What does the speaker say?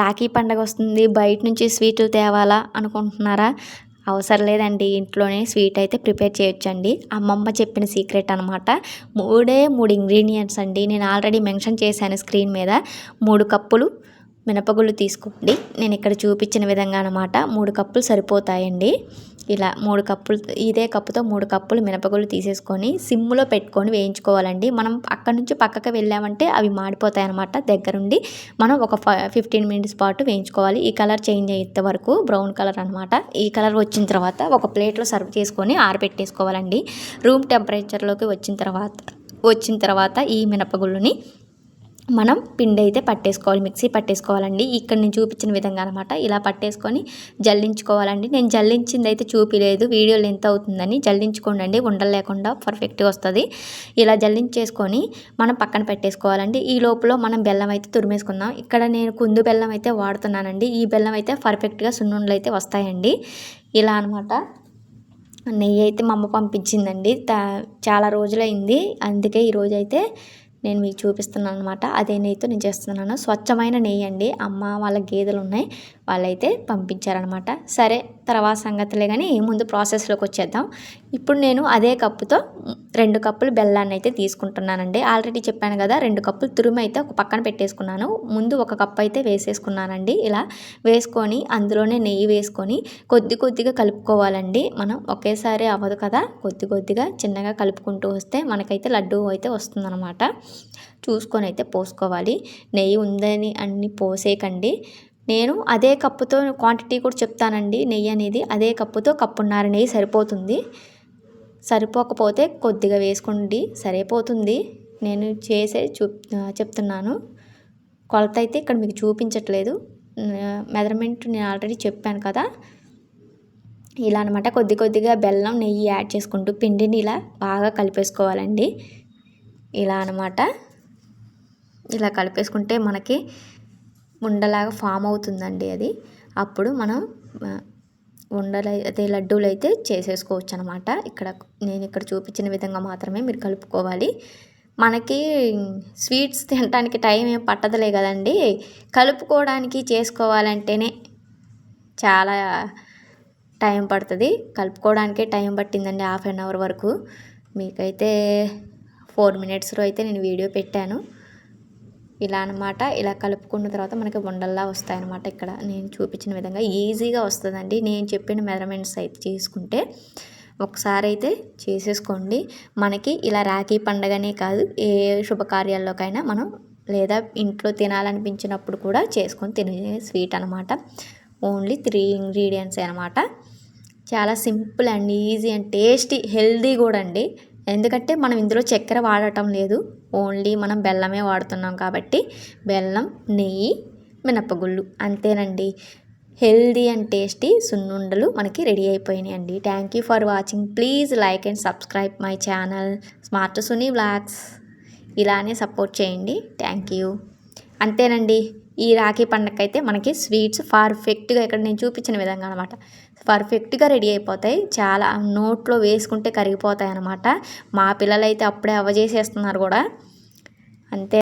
రాఖీ పండగ వస్తుంది బయట నుంచి స్వీట్లు తేవాలా అనుకుంటున్నారా? అవసరం లేదండి ఇంట్లోనే స్వీట్ అయితే ప్రిపేర్ చేయొచ్చండి. అమ్మమ్మ చెప్పిన సీక్రెట్ అనమాట మూడే మూడు ఇంగ్రీడియంట్స్ అండి. నేను ఆల్రెడీ మెన్షన్ చేశాను స్క్రీన్ మీద. మూడు కప్పులు మినపగుళ్ళు తీసుకోండి. నేను ఇక్కడ చూపించిన విధంగా అనమాట మూడు కప్పులు సరిపోతాయండి. ఇలా మూడు కప్పులు ఇదే కప్పుతో మూడు కప్పులు మినపగుళ్ళు తీసేసుకొని సిమ్లో పెట్టుకొని వేయించుకోవాలండి. మనం అక్కడ నుంచి పక్కకి వెళ్ళామంటే అవి మాడిపోతాయి అనమాట దగ్గరుండి. మనం ఒక ఫిఫ్టీన్ మినిట్స్ పాటు వేయించుకోవాలి. ఈ కలర్ చేంజ్ అయ్యేంత వరకు బ్రౌన్ కలర్ అనమాట ఈ కలర్ వచ్చిన తర్వాత ఒక ప్లేట్లో సర్వ్ చేసుకొని ఆరబెట్టేసుకోవాలండి. రూమ్ టెంపరేచర్లోకి వచ్చిన తర్వాత వచ్చిన తర్వాత ఈ మినపగుళ్ళుని మనం పిండి అయితే పట్టేసుకోవాలి మిక్సీ పట్టేసుకోవాలండి. ఇక్కడ నేను చూపించిన విధంగా అనమాట ఇలా పట్టేసుకొని జల్లించుకోవాలండి. నేను జల్లించింది అయితే చూపిలేదు. వీడియోలు ఎంత అవుతుందని జల్లించుకోండి ఉండలు లేకుండా పర్ఫెక్ట్గా వస్తుంది. ఇలా జల్లించేసుకొని మనం పక్కన పెట్టేసుకోవాలండి. ఈ లోపల మనం బెల్లం అయితే తురిమేసుకుందాం. ఇక్కడ నేను కుందు బెల్లం అయితే వాడుతున్నానండి. ఈ బెల్లం అయితే పర్ఫెక్ట్గా సున్నుండలు అయితే వస్తాయండి. ఇలా అనమాట నెయ్యి అయితే మా అమ్మ పంపించిందండి. చాలా రోజులైంది. అందుకే ఈరోజు అయితే నేను మీకు చూపిస్తున్నాను అనమాట అదే నెయ్యితో నేను చేస్తున్నాను. స్వచ్ఛమైన నెయ్యి అండి. అమ్మ వాళ్ళ గేదెలు ఉన్నాయి. వాళ్ళైతే పంపించారనమాట సరే తర్వాత సంగతులే కానీ ముందు ప్రాసెస్లోకి వచ్చేద్దాం. ఇప్పుడు నేను అదే కప్పుతో రెండు కప్పులు బెల్లాన్ని అయితే తీసుకుంటున్నానండి. ఆల్రెడీ చెప్పాను కదా రెండు కప్పులు తురుము అయితే ఒక పక్కన పెట్టేసుకున్నాను. ముందు ఒక కప్పు అయితే వేసేసుకున్నానండి. ఇలా వేసుకొని అందులోనే నెయ్యి వేసుకొని కొద్ది కొద్దిగా కలుపుకోవాలండి. మనం ఒకేసారి అవ్వదు కదా కొద్ది కొద్దిగా చిన్నగా కలుపుకుంటూ వస్తే మనకైతే లడ్డు అయితే వస్తుందన్నమాట. చూసుకొని అయితే పోసుకోవాలి. నెయ్యి ఉందని అన్ని పోసేకండి. నేను అదే కప్పుతో క్వాంటిటీ కూడా చెప్తానండి. నెయ్యి అనేది అదే కప్పుతో కప్పున్నర నెయ్యి సరిపోతుంది. సరిపోకపోతే కొద్దిగా వేసుకోండి. సరిపోతుంది. నేను చేసే చూ చెప్తున్నాను. కొలత అయితే ఇక్కడ మీకు చూపించట్లేదు. మెజర్మెంట్ నేను ఆల్రెడీ చెప్పాను కదా. ఇలా అనమాట కొద్ది కొద్దిగా బెల్లం నెయ్యి యాడ్ చేసుకుంటూ పిండిని ఇలా బాగా కలిపేసుకోవాలండి. ఇలా అనమాట ఇలా కలిపేసుకుంటే మనకి ఉండలాగా ఫామ్ అవుతుందండి అది. అప్పుడు మనం ఉండలు అదే లడ్డూలు అయితే చేసేసుకోవచ్చు అనమాట ఇక్కడ నేను ఇక్కడ చూపించిన విధంగా మాత్రమే మీరు కలుపుకోవాలి. మనకి స్వీట్స్ తినడానికి టైం ఏం పట్టదులే కదండి. కలుపుకోవడానికి చేసుకోవాలంటేనే చాలా టైం పడుతుంది. కలుపుకోవడానికే టైం పట్టిందండి హాఫ్ అన్ అవర్ వరకు. మీకైతే ఫోర్ మినిట్స్లో అయితే నేను వీడియో పెట్టాను. ఇలా అనమాట ఇలా కలుపుకున్న తర్వాత మనకి ఉండల్లా వస్తాయన్నమాట ఇక్కడ. నేను చూపించిన విధంగా ఈజీగా వస్తుందండి. నేను చెప్పిన మెజర్మెంట్స్ అయితే చేసుకుంటే ఒకసారి అయితే చేసేసుకోండి. మనకి ఇలా రాఖీ పండగనే కాదు ఏ శుభకార్యాల్లోకైనా మనం లేదా ఇంట్లో తినాలనిపించినప్పుడు కూడా చేసుకొని తినే స్వీట్ అనమాట ఓన్లీ త్రీ ఇంగ్రీడియంట్స్ అనమాట చాలా simple and easy and tasty healthy కూడా అండి. ఎందుకంటే మనం ఇందులో చక్కెర వాడటం లేదు. ఓన్లీ మనం బెల్లమే వాడుతున్నాం కాబట్టి బెల్లం నెయ్యి మినపగుళ్ళు అంతేనండి. హెల్దీ అండ్ టేస్టీ సున్నుండలు మనకి రెడీ అయిపోయినాయి అండి thank you for watching please like and subscribe my channel smart Suni blogs ఇలానే సపోర్ట్ చేయండి. థ్యాంక్ యూ అంతేనండి. ఈ రాఖీ పండగకైతే మనకి స్వీట్స్ పర్ఫెక్ట్గా ఇక్కడ నేను చూపించిన విధంగా అనమాట పర్ఫెక్ట్గా రెడీ అయిపోతాయి. చాలా నోట్లో వేసుకుంటే కరిగిపోతాయి అనమాట మా పిల్లలైతే అప్పుడే అవ్వ చేసేస్తున్నారు కూడా. అంతే.